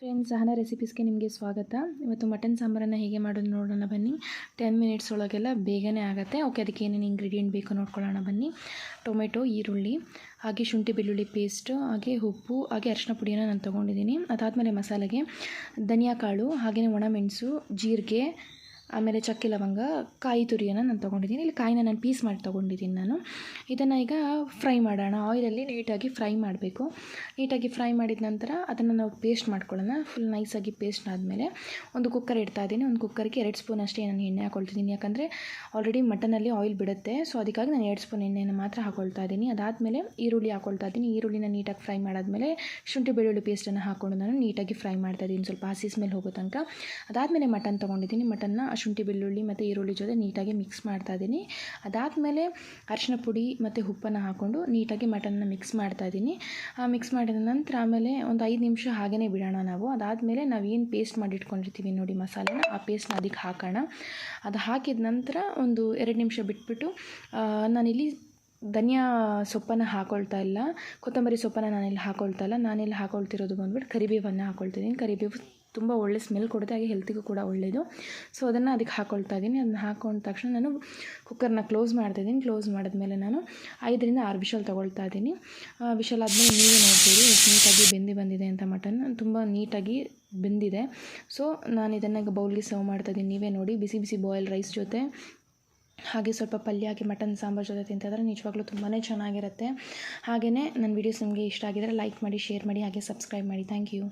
Friends ಸಹನ ರೆಸಿಪೀಸ್ಗೆ ನಿಮಗೆ ಸ್ವಾಗತ. ಇವತ್ತು ಮಟನ್ ಸಾಂಬಾರನ್ನು ಹೇಗೆ ಮಾಡೋದು ನೋಡೋಣ ಬನ್ನಿ. ಟೆನ್ ಮಿನಿಟ್ಸ್ ಒಳಗೆಲ್ಲ ಬೇಗನೆ ಆಗುತ್ತೆ. ಓಕೆ ಅದಕ್ಕೆ ಏನೇನು ಇಂಗ್ರೀಡಿಯೆಂಟ್ ಬೇಕು ನೋಡ್ಕೊಳ್ಳೋಣ ಬನ್ನಿ. ಟೊಮೆಟೊ ಈರುಳ್ಳಿ, ಹಾಗೆ ಶುಂಠಿ ಬೆಳ್ಳುಳ್ಳಿ ಪೇಸ್ಟ್ ಹಾಗೆ ಉಪ್ಪು, ಹಾಗೆ ಅರಿಶಿನ ಪುಡಿಯನ್ನು ನಾನು ತೊಗೊಂಡಿದ್ದೀನಿ. ಅದಾದಮೇಲೆ ಮಸಾಲೆಗೆ ಧನಿಯಾ ಕಾಳು ಹಾಗೆಯೇ ಒಣಮೆಣಸು ಜೀರಿಗೆ ಆಮೇಲೆ ಚಕ್ಕೆ ಲವಂಗ ಕಾಯಿ ತುರಿಯನ್ನು ನಾನು ತೊಗೊಂಡಿದ್ದೀನಿ. ಇಲ್ಲಿ ಕಾಯಿನ ನಾನು ಪೀಸ್ ಮಾಡಿ ತೊಗೊಂಡಿದ್ದೀನಿ ನಾನು. ಇದನ್ನು ಈಗ ಫ್ರೈ ಮಾಡೋಣ. ಆಯಿಲಲ್ಲಿ ನೀಟಾಗಿ ಫ್ರೈ ಮಾಡಬೇಕು. ನೀಟಾಗಿ ಫ್ರೈ ಮಾಡಿದ ನಂತರ ಅದನ್ನು ನಾವು ಪೇಸ್ಟ್ ಮಾಡ್ಕೊಳ್ಳೋಣ. ಫುಲ್ ನೈಸಾಗಿ ಪೇಸ್ಟ್ ಆದಮೇಲೆ ಒಂದು ಕುಕ್ಕರ್ ಇಡ್ತಾ ಇದ್ದೀನಿ. ಒಂದು ಕುಕ್ಕರ್ಗೆ ಎರಡು ಸ್ಪೂನ್ ಅಷ್ಟೇ ನಾನು ಎಣ್ಣೆ ಹಾಕೊಳ್ತಿದ್ದೀನಿ. ಯಾಕಂದರೆ ಆಲ್ರೆಡಿ ಮಟನಲ್ಲಿ ಆಯಿಲ್ ಬಿಡುತ್ತೆ. ಸೊ ಅದಕ್ಕಾಗಿ ನಾನು ಎರಡು ಸ್ಪೂನ್ ಎಣ್ಣೆಯನ್ನು ಮಾತ್ರ ಹಾಕೊಳ್ತಾ ಇದ್ದೀನಿ. ಅದಾದಮೇಲೆ ಈರುಳ್ಳಿ ಹಾಕೊಳ್ತಾ ಇದ್ದೀನಿ. ಈರುಳ್ಳಿನ ನೀಟಾಗಿ ಫ್ರೈ ಮಾಡಾದಮೇಲೆ ಶುಂಠಿ ಬೆಳ್ಳುಳ್ಳಿ ಪೇಸ್ಟನ್ನು ಹಾಕ್ಕೊಂಡು ನಾನು ನೀಟಾಗಿ ಫ್ರೈ ಮಾಡ್ತಾ ಇದ್ದೀನಿ. ಸ್ವಲ್ಪ ಹಸಿ ಸ್ಮೆಲ್ ಹೋಗೋ ತನಕ. ಅದಾದಮೇಲೆ ಮಟನ್ ತೊಗೊಂಡಿದ್ದೀನಿ. ಮಟನ್ನ ಶುಂಠಿ, ಬೆಳ್ಳುಳ್ಳಿ ಮತ್ತು ಈರುಳ್ಳಿ ಜೊತೆ ನೀಟಾಗಿ ಮಿಕ್ಸ್ ಮಾಡ್ತಾ ಇದ್ದೀನಿ. ಅದಾದಮೇಲೆ ಅರಿಶಿನ ಪುಡಿ ಮತ್ತು ಉಪ್ಪನ್ನು ಹಾಕ್ಕೊಂಡು ನೀಟಾಗಿ ಮಟನ್ನ ಮಿಕ್ಸ್ ಮಾಡ್ತಾ ಇದ್ದೀನಿ. ಮಿಕ್ಸ್ ಮಾಡಿದ ನಂತರ ಆಮೇಲೆ ಒಂದು ಐದು ನಿಮಿಷ ಹಾಗೇ ಬಿಡೋಣ ನಾವು. ಅದಾದಮೇಲೆ ನಾವೇನು ಪೇಸ್ಟ್ ಮಾಡಿಟ್ಕೊಂಡಿರ್ತೀವಿ ನೋಡಿ ಮಸಾಲೆನ, ಆ ಪೇಸ್ಟ್ನ ಅದಕ್ಕೆ ಹಾಕೋಣ. ಅದು ಹಾಕಿದ ನಂತರ ಒಂದು ಎರಡು ನಿಮಿಷ ಬಿಟ್ಬಿಟ್ಟು ನಾನಿಲ್ಲಿ ಧನಿಯಾ ಸೊಪ್ಪನ್ನು ಹಾಕೊಳ್ತಾ ಇಲ್ಲ. ಕೊತ್ತಂಬರಿ ಸೊಪ್ಪನ್ನು ನಾನಿಲ್ಲಿ ಹಾಕೊಳ್ತಾ ಇಲ್ಲ. ನಾನಿಲ್ಲಿ ಹಾಕೊಳ್ತಿರೋದು ಬಂದ್ಬಿಟ್ಟು ಕರಿಬೇವನ್ನು ಹಾಕೊಳ್ತಿದ್ದೀನಿ. ಕರಿಬೇವು ತುಂಬ ಒಳ್ಳೆ ಸ್ಮೆಲ್ ಕೊಡುತ್ತೆ, ಹಾಗೆ ಹೆಲ್ತಿಗೂ ಕೂಡ ಒಳ್ಳೆಯದು ಸೊ ಅದನ್ನು ಅದಕ್ಕೆ ಹಾಕೊಳ್ತಾ ಇದ್ದೀನಿ ಅದನ್ನ ಹಾಕೊಂಡ ತಕ್ಷಣ ನಾನು ಕುಕ್ಕರ್ನ ಕ್ಲೋಸ್ ಮಾಡ್ತಾಯಿದ್ದೀನಿ ಕ್ಲೋಸ್ ಮಾಡಿದ್ಮೇಲೆ ನಾನು ಐದರಿಂದ ಆರು ವಿಷಲ್ ತೊಗೊಳ್ತಾ ಇದ್ದೀನಿ ವಿಷಲ್ ಆದಮೇಲೆ ನೀವೇ ನೋಡ್ತೀರಿ. ನೀಟಾಗಿ ಬೆಂದಿ ಬಂದಿದೆ ಅಂತ ಮಟನ್. ತುಂಬ ನೀಟಾಗಿ ಬೆಂದಿದೆ. ಸೊ ನಾನು ಇದನ್ನು ಬೌಲ್ಗೆ ಸರ್ವ್ ಮಾಡ್ತಾಯಿದ್ದೀನಿ ನೀವೇ ನೋಡಿ. ಬಿಸಿ ಬಿಸಿ ಬಾಯ್ಲ್ ರೈಸ್ ಜೊತೆ, ಹಾಗೆ ಸ್ವಲ್ಪ ಪಲ್ಯ ಹಾಕಿ ಮಟನ್ ಸಾಂಬಾರು ಜೊತೆ ತಿಂತಿದ್ರೆ ನಿಜವಾಗ್ಲೂ ತುಂಬಾ ಚೆನ್ನಾಗಿರುತ್ತೆ. ಹಾಗೆಯೇ ನನ್ನ ವೀಡಿಯೋಸ್ ನಿಮಗೆ ಇಷ್ಟ ಆಗಿದರೆ ಲೈಕ್ ಮಾಡಿ ಶೇರ್ ಮಾಡಿ, ಹಾಗೆ ಸಬ್ಸ್ಕ್ರೈಬ್ ಮಾಡಿ. Thank you